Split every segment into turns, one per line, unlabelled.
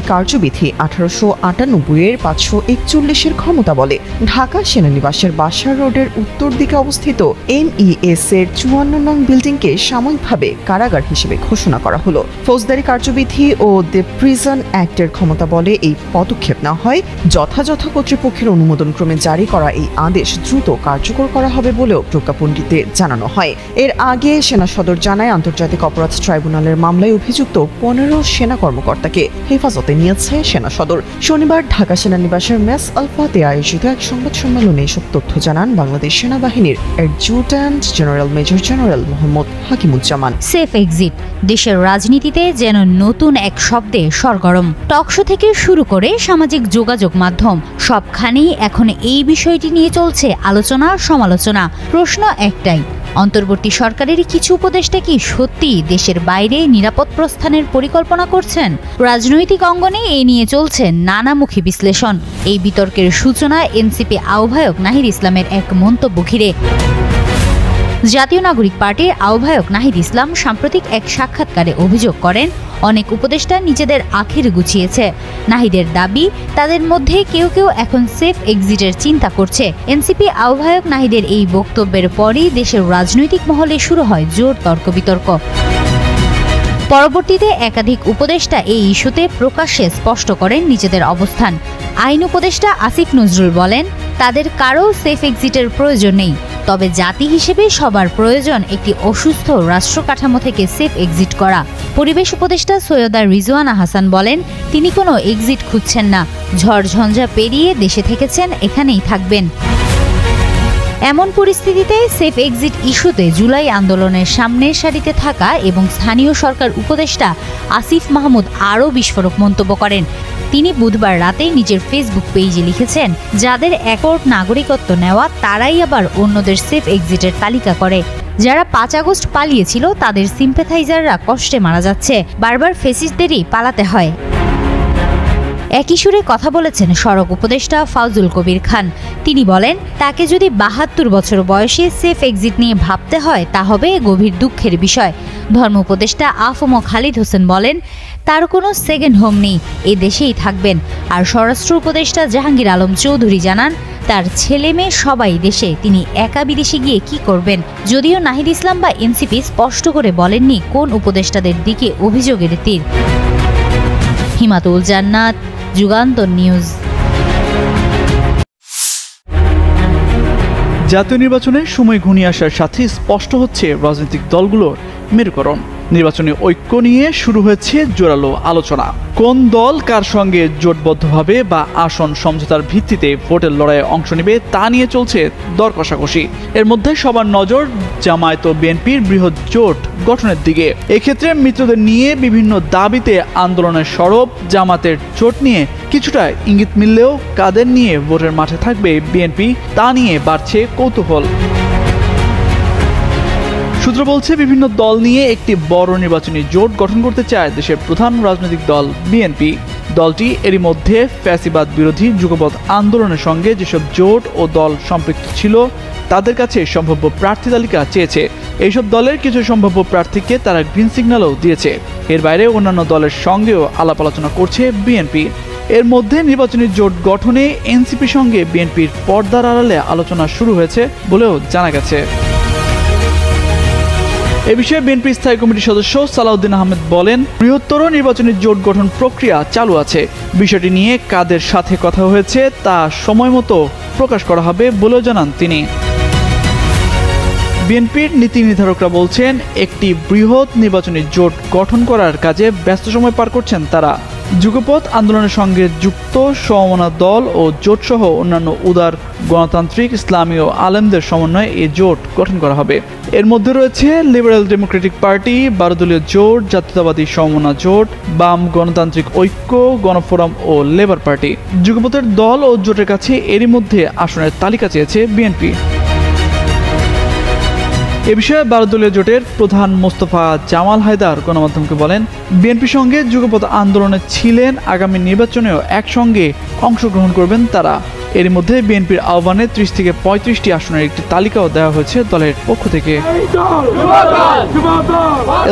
কার্যবিধি আঠারোশো আটানব্বই এর পাঁচশো একচল্লিশের ক্ষমতা বলে। ঢাকা সেনানিবাসের বাসার রোডের উত্তর দিকে অবস্থিত এমইএস এর চুয়ান্ন নং বিল্ডিংকে সাময়িকভাবে কারাগার হিসেবে ঘোষণা করা হলো। ফৌজদারি কার্যবিধি ও দ্য প্রিজন অ্যাক্টের ক্ষমতা বলে এই পদক্ষেপ নেওয়া হয়। যথাযথ কর্তৃপক্ষের অনুমোদন ক্রমে জারি করা এই আদেশ দ্রুত কার্যকর করা হবে বলেও প্রজ্ঞাপনটিতে জানানো হয়। এর আগে সেনা সদর জানায়, আন্তর্জাতিক অপরাধ ট্রাইব্যুনালের মামলায় অভিযুক্ত পনেরো সেনা কর্মকর্তাকে হেফাজতে নিয়েছে সেনা সদর। শনিবার ঢাকা সেনানিবাসের মেস আলফাতে আয়োজিত এক সংবাদ সম্মেলনে এসব তথ্য জানান বাংলাদেশ সেনাবাহিনীর adjutant general major general Mohammad Hakimuzzaman.
Safe exit, দেশের রাজনীতিতে যেন নতুন এক শব্দে সরগরম। টকশো থেকে শুরু করে সামাজিক যোগাযোগ মাধ্যম, সবখানেই এখন এই বিষয়টি নিয়ে চলছে আলোচনা সমালোচনা প্রশ্ন একটাই অন্তর্বর্তী সরকারের কিছু উপদেষ্টা কি সত্যি দেশের বাইরে নিরাপদ প্রস্থানের পরিকল্পনা করছেন? রাজনৈতিক অঙ্গনে এ নিয়ে চলছে নানামুখী বিশ্লেষণ। এই বিতর্কের সূচনা এনসিপি আহ্বায়ক নাহির ইসলামের এক মন্তব্য ঘিরে। জাতীয় নাগরিক পার্টির আহ্বায়ক নাহিদ ইসলাম সাম্প্রতিক এক সাক্ষাৎকারে অভিযোগ করেন অনেক উপদেষ্টা নিজেদের আখের গুছিয়েছে। নাহিদের দাবি, তাদের মধ্যে কেউ কেউ এখন সেফ এক্সিটের চিন্তা করছে। এনসিপি আহ্বায়ক নাহিদের এই বক্তব্যের পরই দেশের রাজনৈতিক মহলে শুরু হয় জোর তর্ক বিতর্ক পরবর্তীতে একাধিক উপদেষ্টা এই ইস্যুতে প্রকাশ্যে স্পষ্ট করেন নিজেদের অবস্থান। আইন উপদেষ্টা আসিফ নজরুল বলেন, তাদের কারও সেফ এক্সিটের প্রয়োজন নেই। তবে জাতি হিসেবে সবার প্রয়োজন একটি অসুস্থ রাষ্ট্র কাঠামো থেকে সেফ এক্সিট করা। পরিবেশ উপদেষ্টা সৈয়দা রিজওয়ানা হাসান বলেন, তিনি কোনো এক্সিট খুঁজছেন না। ঝড়ঝঞ্ঝা পেরিয়ে দেশে থেকেছেন, এখানেই থাকবেন। এমন পরিস্থিতিতে সেফ এক্সিট ইস্যুতে জুলাই আন্দোলনের সামনের সারিতে থাকা এবং স্থানীয় সরকার উপদেষ্টা আসিফ মাহমুদ আরও বিস্ফোরক মন্তব্য করেন। তিনি বুধবার রাতে নিজের ফেসবুক পেজে লিখেছেন, যাদের একট নাগরিকত্ব নেওয়া, তারাই আবার অন্যদের সেফ এক্সিটের তালিকা করে। যারা পাঁচ আগস্ট পালিয়েছিল, তাদের সিম্পেথাইজাররা কষ্টে মারা যাচ্ছে। বারবার ফেসিসদেরই পালাতে হয়। একই সুরে কথা বলেছেন সড়ক উপদেষ্টা ফাউজুল কবির খান। তিনি বলেন, তাকে যদি বাহাত্তর বছর বয়সে সেফ এক্সিট নিয়ে ভাবতে হয়, তা হবে গভীর দুঃখের বিষয়। ধর্ম উপদেষ্টা আফম খালিদ হোসেন বলেন তার কোনো সেকেন্ড হোম নেই। এ দেশেই থাকবেন। আর স্বরাষ্ট্র উপদেষ্টা জাহাঙ্গীর আলম চৌধুরী জানান, তার ছেলে মেয়ে সবাই দেশে, তিনি একা বিদেশে গিয়ে কি করবেন? যদিও নাহিদ ইসলাম বা এনসিপি স্পষ্ট করে বলেননি কোন উপদেষ্টাদের দিকে অভিযোগের তীর। হিমাতুল জান্নাত, যুগান্তর নিউজ।
জাতীয় নির্বাচনে সময় ঘনিয়ে আসার সাথে স্পষ্ট হচ্ছে রাজনৈতিক দলগুলোর মেরুকরণ। নির্বাচনী ঐক্য নিয়ে শুরু হয়েছে জোরালো আলোচনা। কোন দল কার সঙ্গে জোটবদ্ধভাবে বা আসন সমঝোতার ভিত্তিতে ভোটের লড়াইয়ে অংশ নেবে তা নিয়ে চলছে দর কষাকষি। এর মধ্যে সবার নজর জামায়াত ও বিএনপির বৃহৎ জোট গঠনের দিকে। এক্ষেত্রে মিত্রদের নিয়ে বিভিন্ন দাবিতে আন্দোলনের সরব জামাতের জোট নিয়ে কিছুটা ইঙ্গিত মিললেও কাদের নিয়ে ভোটের মাঠে থাকবে বিএনপি তা নিয়ে বাড়ছে কৌতূহল। সূত্র বলছে, বিভিন্ন দল নিয়ে একটি বড় নির্বাচনী জোট গঠন করতে চায় দেশের প্রধান রাজনৈতিক দল বিএনপি। দলটি এরই মধ্যে ফ্যাসিবাদ বিরোধী যুগপৎ আন্দোলনের সঙ্গে যেসব জোট ও দল সম্পৃক্ত ছিল, তাদের কাছে সম্ভাব্য প্রার্থী তালিকা চেয়েছে। এইসব দলের কিছু সম্ভাব্য প্রার্থীকে তারা গ্রিন সিগন্যালও দিয়েছে। এর বাইরে অন্যান্য দলের সঙ্গেও আলাপ আলোচনা করছে বিএনপি। এর মধ্যে নির্বাচনী জোট গঠনে এনসিপির সঙ্গে বিএনপির পর্দার আড়ালে আলোচনা শুরু হয়েছে বলেও জানা গেছে। এ বিষয়ে বিএনপি স্থায়ী কমিটির সদস্য সালাউদ্দিন আহমেদ বলেন, বৃহত্তর নির্বাচনী জোট গঠন প্রক্রিয়া চালু আছে। বিষয়টি নিয়ে কাদের সাথে কথা হয়েছে তা সময় মতো প্রকাশ করা হবে বলেও জানান তিনি। বিএনপির নীতি নির্ধারকরা বলছেন, একটি বৃহৎ নির্বাচনী জোট গঠন করার কাজে ব্যস্ত সময় পার করছেন তারা। যুগপথ আন্দোলনের সঙ্গে যুক্ত সমমনা দল ও জোটসহ অন্যান্য উদার গণতান্ত্রিক, ইসলামী ও আলেমদের সমন্বয়ে এই জোট গঠন করা হবে। এর মধ্যে রয়েছে লিবারেল ডেমোক্রেটিক পার্টি বারোদলীয় জোট, জাতীয়তাবাদী সমমনা জোট, বাম গণতান্ত্রিক ঐক্য, গণফোরাম ও লেবার পার্টি যুগপথের দল ও জোটের কাছে এরই মধ্যে আসনের তালিকা চেয়েছে বিএনপি। এ বিষয়ে বারো দলীয় জোটের প্রধান মোস্তফা জামাল হায়দার গণমাধ্যমকে বলেন, বিএনপির সঙ্গে যুগপথ আন্দোলনে ছিলেন, আগামী নির্বাচনেও একসঙ্গে অংশগ্রহণ করবেন তারা। এর মধ্যে বিএনপির আহ্বানে ত্রিশ থেকে পঁয়ত্রিশটি আসনের একটি তালিকাও দেওয়া হয়েছে দলের পক্ষ থেকে।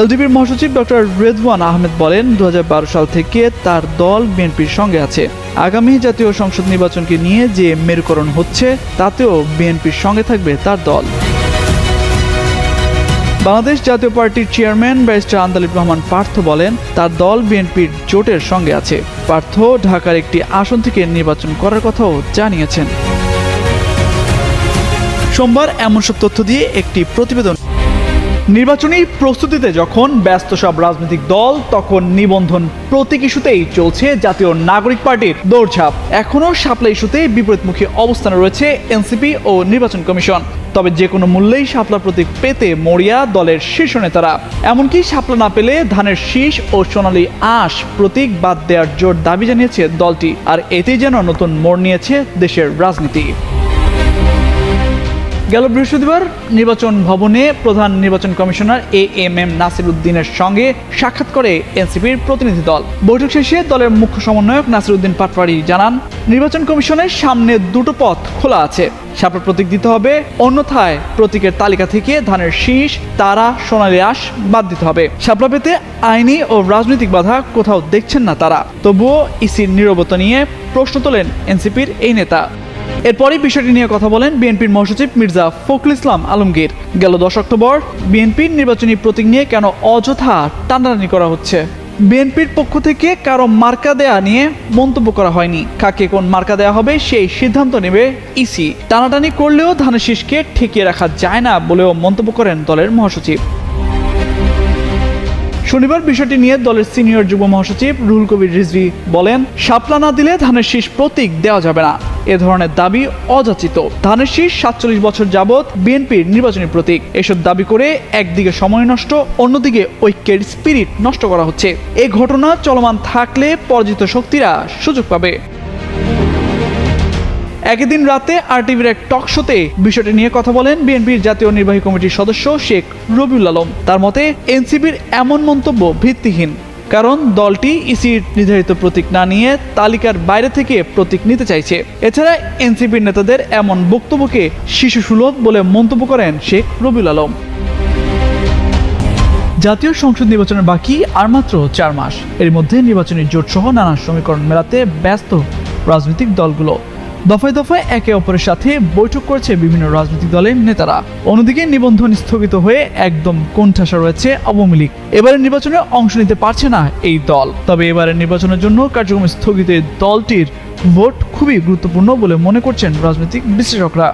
এলডিপির মহাসচিব ডক্টর রেদওয়ান আহমেদ বলেন দু হাজার বারো সাল থেকে তার দল বিএনপির সঙ্গে আছে। আগামী জাতীয় সংসদ নির্বাচনকে নিয়ে যে মেরুকরণ হচ্ছে, তাতেও বিএনপির সঙ্গে থাকবে তার দল। বাংলাদেশ জাতীয় পার্টির চেয়ারম্যান ব্যারিস্টার আন্দালিব রহমান পার্থ বলেন, তার দল বিএনপির জোটের সঙ্গে আছে। পার্থ ঢাকার একটি আসন থেকে নির্বাচন করার কথাও জানিয়েছেন। সোমবার এমন সব তথ্য দিয়ে একটি প্রতিবেদন নির্বাচনী প্রস্তুতিতে যখন ব্যস্ত সব রাজনৈতিক দল, তখন নিবন্ধন প্রতীক ইস্যুতেই চলছে জাতীয় নাগরিক পার্টির দৌড়ঝাঁপ। এখনও শাপলা ইস্যুতে বিপরীতমুখী অবস্থানে রয়েছে এনসিপি ও নির্বাচন কমিশন। তবে যে কোনো মূল্যেই শাপলা প্রতীক পেতে মরিয়া দলের শীর্ষ নেতারা। এমনকি শাপলা না পেলে ধানের শীষ ও সোনালী আঁশ প্রতীক বাদ দেওয়ার জোর দাবি জানিয়েছে দলটি। আর এতেই যেন নতুন মোড় নিয়েছে দেশের রাজনীতি। গেল বৃহস্পতিবার নির্বাচন ভবনে প্রধান নির্বাচন commissioner A M M Nasir উদ্দিনের সঙ্গে সাক্ষাৎ করে এনসিপির প্রতিনিধি দল। বৈঠক শেষে দলের মুখ্য সমন্বয়ক নাসির উদ্দিন পাটওয়ারি জানান, নির্বাচন কমিশনের সামনে দুটো পথ খোলা আছে। সাপের প্রতীক দিতে হবে, অন্যথায় প্রতীকের তালিকা থেকে ধানের শীষ, তারা, সোনালী আশ বাদ দিতে হবে। শাপলা পেতে আইনি ও রাজনৈতিক বাধা কোথাও দেখছেন না তারা। তবুও ইসির নিরবতা নিয়ে প্রশ্ন তোলেন এনসিপির এই নেতা। এরপরই বিষয়টি নিয়ে কথা বলেন বিএনপির মহাসচিব মির্জা ফখরুল ইসলাম আলমগীর। গেল দশ অক্টোবর বিএনপির নির্বাচনী প্রতীক নিয়ে কেন অযথা টানাটানি করা হচ্ছে? বিএনপির পক্ষ থেকে কারও মার্কা দেয়া নিয়ে মন্তব্য করা হয়নি। কাকে কোন মার্কা দেয়া হবে সেই সিদ্ধান্ত নেবে ইসি। টানাটানি করলেও ধানের শীষকে ঠেকিয়ে রাখা যায় না বলেও মন্তব্য করেন দলের মহাসচিব। শনিবার বিষয়টি নিয়ে দলের সিনিয়র যুব মহাসচিব রুহুল কবির রিজভি বলেন শাপলা না দিলে ধানের শীষ প্রতীক দেওয়া যাবে না। এ ধরনের দাবি অযাচিত। ধানের শীষ সাতচল্লিশ বছর যাবৎ বিএনপির নির্বাচনী প্রতীক। এসব দাবি করে একদিকে সময় নষ্ট, অন্যদিকে ঐক্যের স্পিরিট নষ্ট করা হচ্ছে। এ ঘটনা চলমান থাকলে পরাজিত শক্তিরা সুযোগ পাবে। একই দিন রাতে আরটিভির এক টক শোতে বিষয়টি নিয়ে কথা বলেন বিএনপির জাতীয় নির্বাহী কমিটির সদস্য শেখ রবিউল আলম। তার মতে, এনসিপির এমন মন্তব্য ভিত্তিহীন, কারণ দলটি ইসির নির্ধারিত প্রতীক না নিয়ে তালিকার বাইরে থেকে প্রতীক নিতে চাইছে। এছাড়া এনসিপির নেতাদের এমন বক্তব্যকে শিশু সুলভ বলে মন্তব্য করেন শেখ রবিউল আলম। জাতীয় সংসদ নির্বাচনের বাকি আর মাত্র চার মাস। এর মধ্যে নির্বাচনী জোট সহ নানা সমীকরণ মেলাতে ব্যস্ত রাজনৈতিক দলগুলো। দফায় দফায় একে অপরের সাথে বৈঠক করেছে বিভিন্ন রাজনৈতিক দলের নেতারা। অন্যদিকে নিবন্ধন স্থগিত হয়ে একদম কোণঠাসা রয়েছে আওয়ামী লীগ। এবারের নির্বাচনে অংশ নিতে পারছে না এই দল। তবে এবারের নির্বাচনের জন্য কার্যক্রম স্থগিত দলটির ভোট খুবই গুরুত্বপূর্ণ বলে মনে করছেন রাজনৈতিক বিশ্লেষকরা।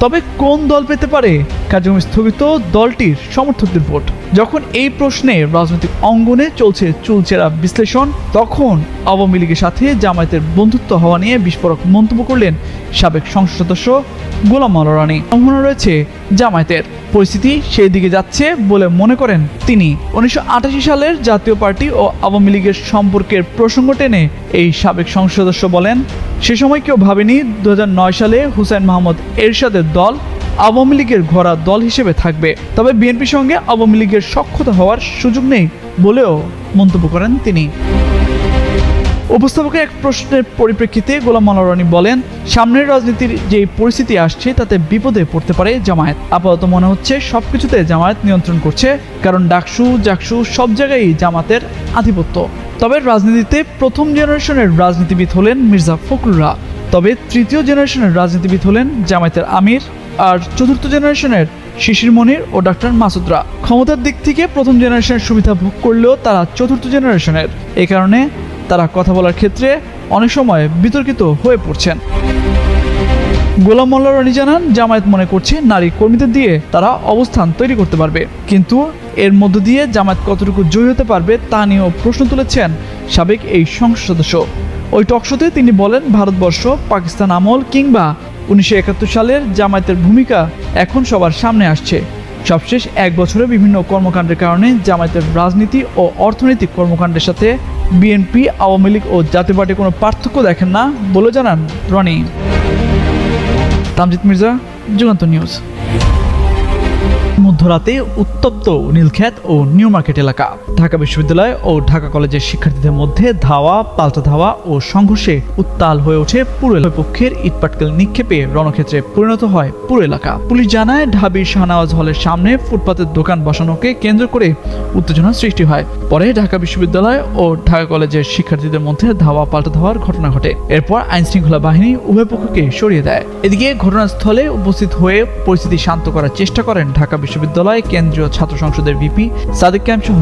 তবে কোন দল পেতে পারে? কার্যক্রম স্থগিত দলটির সমর্থকদের ভোট। যখন এই প্রশ্নে রাজনৈতিক অঙ্গনে চলছে চুলচেরা বিশ্লেষণ, তখন আওয়ামী লীগের সাথে জামায়াতের বন্ধুত্ব হওয়া নিয়ে বিস্ফোরক মন্তব্য করলেন সাবেক সংসদ সদস্য গোলাম মাওলা রানী। সম্ভাবনা রয়েছে জামায়াতের। পরিস্থিতি সেই দিকে যাচ্ছে বলে মনে করেন তিনি। উনিশশো আটাশি সালের জাতীয় পার্টি ও আওয়ামী লীগের সম্পর্কের প্রসঙ্গ টেনে এই সাবেক সংসদ সদস্য বলেন, সে সময় কেউ ভাবেনি দুই হাজার নয় সালে হুসেন মাহমুদ এরশাদের দল আওয়ামী লীগের ঘোড়া দল হিসেবে থাকবে। তবে বিএনপির সঙ্গে আওয়ামী লীগের সক্ষতা হওয়ার সুযোগ নেই বলেও মন্তব্য করেন তিনি। উপস্থাপকের এক প্রশ্নের পরিপ্রেক্ষিতে গোলাম মাওলা রানী বলেন, সামনের রাজনীতির যে পরিস্থিতি আসছে তাতে বিপদে পড়তে পারে জামায়াত। আপাতত মনে হচ্ছে সবকিছুতে জামায়াত নিয়ন্ত্রণ করছে, কারণ ডাকসু, জাকসু সব জায়গায় জামাতের আধিপত্য। তবে রাজনীতিতে প্রথম জেনারেশনের রাজনীতিবিদ হলেন মির্জা ফখরুলরা। তবে তৃতীয় জেনারেশনের রাজনীতিবিদ হলেন জামায়াতের আমির আর চতুর্থ জেনারেশনের শিশির মনির ও ডাক্তার মাসুদরা। ক্ষমতার দিক থেকে প্রথম জেনারেশনের সুবিধা ভোগ করলেও তারা চতুর্থ জেনারেশনের। এ কারণে তারা কথা বলার ক্ষেত্রে অনেক সময় বিতর্কিত হয়ে পড়ছেন। গোলাম মোল্লা রানী জানান, জামায়াত মনে করছে নারী কর্মীদের দিয়ে তারা অবস্থান তৈরি করতে পারবে। কিন্তু এর মধ্য দিয়ে জামায়াত কতটুকু জয়ী হতে পারবে তা নিয়েও প্রশ্ন তুলেছেন সাবেক এই সংসদ সদস্য। ওই টকশোতে তিনি বলেন, ভারতবর্ষ, পাকিস্তান আমল কিংবা উনিশশো একাত্তর সালের জামায়াতের ভূমিকা এখন সবার সামনে আসছে। সবশেষ এক বছরে বিভিন্ন কর্মকাণ্ডের কারণে জামায়াতের রাজনীতি ও অর্থনৈতিক কর্মকাণ্ডের সাথে বিএনপি, আওয়ামী লীগ ও জাতীয় পার্টি কোনো পার্থক্য দেখেন না বলে জানান রনি। তামজিদ মির্জা, যুগান্ত নিউজ। মধ্যরাতে উত্তপ্ত নীলক্ষেত ও নিউ মার্কেট এলাকা। ঢাকা বিশ্ববিদ্যালয় ও ঢাকা কলেজের শিক্ষার্থীদের মধ্যে ধাওয়া, পাল্টা ধাওয়া ও সংঘর্ষে উত্তাল হয়ে ওঠে পুরো। পক্ষের ইটপাটকেল নিক্ষেপে রণক্ষেত্রে পরিণত হয় পুরো এলাকা। পুলিশ জানায় ঢাবির শাহনওয়াজ হলের সামনে ফুটপাতের দোকান বসানোকে কেন্দ্র করে উত্তেজনা সৃষ্টি হয়। পরে ঢাকা বিশ্ববিদ্যালয় ও ঢাকা কলেজের শিক্ষার্থীদের মধ্যে ধাওয়া, পাল্টা ধাওয়ার ঘটনা ঘটে। এরপর আইন শৃঙ্খলা বাহিনী উভয় পক্ষকে সরিয়ে দেয়। এদিকে ঘটনাস্থলে উপস্থিত হয়ে পরিস্থিতি শান্ত করার চেষ্টা করেন ঢাকা বিশ্ববিদ্যালয় কেন্দ্রীয় ছাত্র সংসদের ভিপি সাদিক ক্যাম্প সহ